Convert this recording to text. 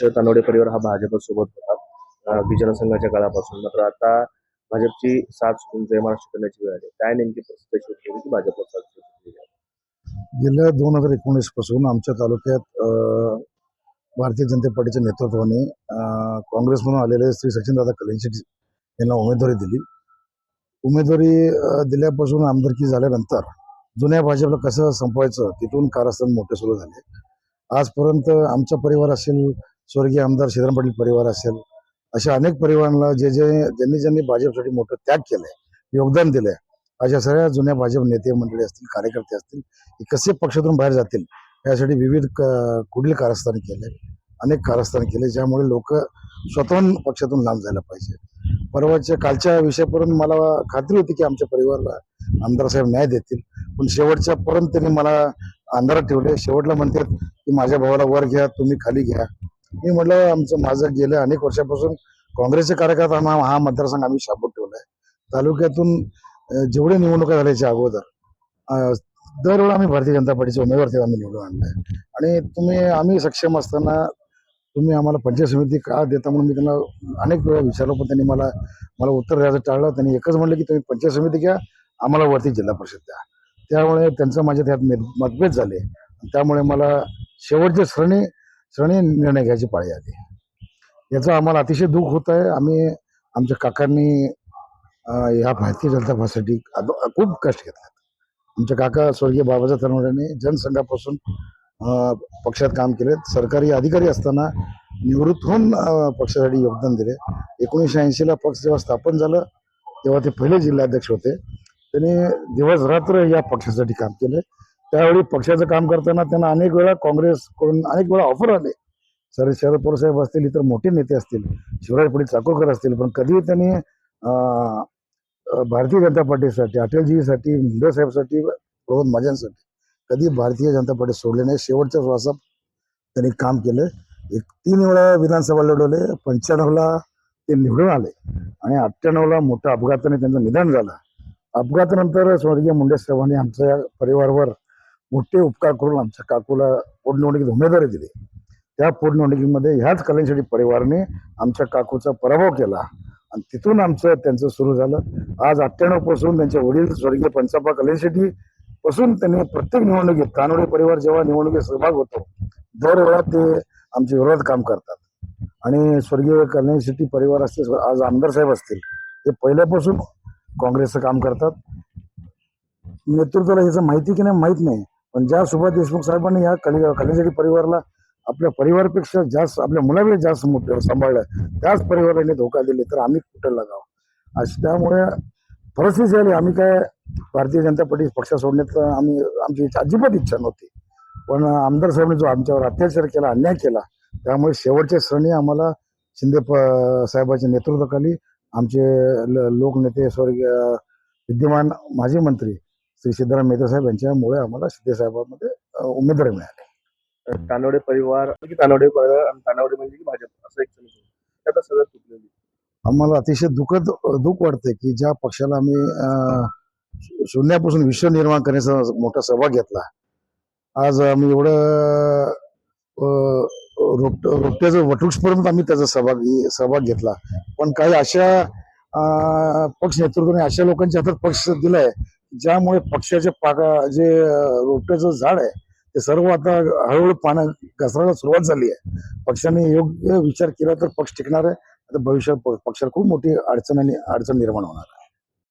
अध्यक्ष तानोडे परिवार हा भाजपसोबत होता अं, संघाच्या काळापासून. मात्र आता भाजपची साथ सोडून जय महाराष्ट्र करण्याची वेळ आली. काय नेमकी परिस्थिती सुटली की भाजपवर साथ सुटली गेल्या दोन हजार एकोणीसपासून आमच्या तालुक्यात भारतीय जनता पार्टीच्या नेतृत्वाने काँग्रेस काँग्रेसमधून आलेले श्री सचिनदादा कलेशेट्टी यांना उमेदवारी दिली. उमेदवारी दिल्यापासून आमदारकी झाल्यानंतर जुन्या भाजपला कसं संपवायचं तिथून कारस्थान मोठे सुरू झाले. आजपर्यंत आमचा परिवार असेल स्वर्गीय आमदार श्रीराम पाटील परिवार असेल अशा अनेक परिवारांना जे जे ज्यांनी ज्यांनी भाजपसाठी मोठं त्याग केलंय योगदान दिलंय अशा सगळ्या जुन्या भाजप नेते मंडळी असतील कार्यकर्ते असतील हे कसे पक्षातून बाहेर जातील यासाठी विविध कुठील कारस्थान केले अनेक कारस्थान केले ज्यामुळे लोक स्वतःहून पक्षातून लांब जायला पाहिजे. परवाच्या कालच्या विषयापर्यंत मला खात्री होती की आमच्या परिवाराला आमदार साहेब न्याय देतील पण शेवटच्या पर्यंत त्यांनी मला अंधारात ठेवले. शेवटला म्हणतात की माझ्या भावाला वर घ्या तुम्ही खाली घ्या. मी म्हटलं आमचं माझं गेल्या अनेक वर्षापासून काँग्रेसचे कार्यकर्ता हा मतदारसंघ आम्ही शाबूत आहे तालुक्यातून जेवढे निवडणुका झाल्याच्या अगोदर दरवेळा आम्ही भारतीय जनता पार्टीचे उमेदवार तेव्हा आम्ही निवडून आणलाय. आणि तुम्ही आम्ही सक्षम असताना तुम्ही आम्हाला पंचायत समिती का देता म्हणून मी त्यांना अनेक वेळा विचारलं पण त्यांनी मला मला उत्तर द्यायचं टाळलं. त्यांनी एकच म्हणलं की तुम्ही पंचायत समिती घ्या आम्हाला वरती जिल्हा परिषद द्या. त्यामुळे त्यांचं माझ्या त्यात मतभेद झाले. त्यामुळे मला शेवटचे श्रेणी सगळे निर्णय घ्यायची पाळी आली. याचं आम्हाला अतिशय दुःख होत आहे आम्ही आमच्या काकांनी ह्या या भारतीय जनता पक्षासाठी खूप कष्ट घेतले आमच्या काका स्वर्गीय बाबाच्या तनवड्याने जनसंघापासून पक्षात काम केले. सरकारी अधिकारी असताना निवृत्त होऊन पक्षासाठी योगदान दिले. एकोणीसशे ऐंशीला पक्ष जेव्हा स्थापन झालं तेव्हा ते पहिले जिल्हाध्यक्ष होते. त्यांनी दिवस रात्र या पक्षासाठी काम केले. त्यावेळी पक्षाचं काम करताना त्यांना अनेक वेळा काँग्रेसकडून अनेक वेळा ऑफर आले. सर शरद पवार साहेब असतील इतर मोठे नेते असतील शिवराज पाटील चाकोरकर असतील पण कधी त्यांनी भारतीय जनता पार्टीसाठी अटलजीसाठी मुंडे साहेबसाठी प्रमोद महाजनसाठी कधी भारतीय जनता पार्टी सोडले नाही. शेवटच्या श्वासात त्यांनी काम केलं. एक तीन वेळा विधानसभा लढवले पंच्याण्णवला ते निवडून आले. आणि अठ्ठ्याण्णवला मोठ्या अपघाताने त्यांचं निधन झालं. अपघातानंतर स्वर्गीय मुंडे साहेबांनी आमच्या परिवारावर मोठे उपकार करून आमच्या काकूला पोटनिवडणुकीत उमेदवारी दिली. त्या पोटनिवडणुकीमध्ये ह्याच कल्याणसाठी परिवाराने आमच्या काकूचा पराभव केला आणि तिथून आमचं त्यांचं सुरू झालं. आज अठ्ठ्याण्णवपासून त्यांचे वडील स्वर्गीय पंचाप्पा कल्याणशेट्टी पासून त्यांनी प्रत्येक निवडणुकीत कानोडे परिवार जेव्हा निवडणुकीत सहभाग होतो दरवेळा ते आमच्या विरोधात काम करतात. आणि स्वर्गीय कल्याण शेट्टी परिवार असतील आज आमदार साहेब असतील ते पहिल्यापासून काँग्रेसचं काम करतात. नेतृत्वाला ह्याचं माहिती की नाही माहीत नाही. पण ज्या सुभाष देशमुख साहेबांनी या कल्या कल्याण परिवाराला आपल्या परिवारापेक्षा जास्त आपल्या मुलापेक्षा जास्त मोठं सांभाळलं त्याच परिवाराने धोका दिले तर आम्ही कुठं लागावं? अशी त्यामुळे परिस्थिती झाली. आम्ही काय भारतीय जनता पार्टी पक्ष सोडण्यात आम्ही आमची अजिबात इच्छा नव्हती. पण आमदार साहेबांनी जो आमच्यावर अत्याचार केला अन्याय केला त्यामुळे शेवटच्या श्रेणी आम्हाला शिंदे प- साहेबांच्या नेतृत्वाखाली आमचे ल- लोकनेते स्वर्गीय विद्यमान माजी मंत्री श्री सिद्धराम मेहता साहेब यांच्यामुळे आम्हाला शिंदे साहेबांमध्ये उमेदवारी मिळाली. तानवडे परिवार की तानवडे परिवार आणि तानवडे म्हणजे की भाजप असं एक सगळं तुटलेली आम्हाला अतिशय दुःखद दुःख वाटतंय की ज्या पक्षाला आम्ही अं, शून्यापासून विश्व निर्माण करण्याचा मोठा सहभाग घेतला. आज आम्ही एवढं अं, रोप रोपट्याचं वटवृक्षपर्यंत आम्ही त्याचा सहभाग सहभाग घेतला. पण काही अशा अं, पक्ष नेतृत्वाने अशा लोकांच्या हातात पक्ष दिलाय ज्यामुळे पक्षाचे पाका जे रोपट्याचं झाड आहे ते सर्व आता हळूहळू पानं घसरायला सुरुवात झाली आहे. पक्षाने योग्य विचार केला तर पक्ष टिकणार आहे. आता भविष्यात प- पक्षाला खूप मोठी अडचण आणि अडचण निर्माण होणार आहे.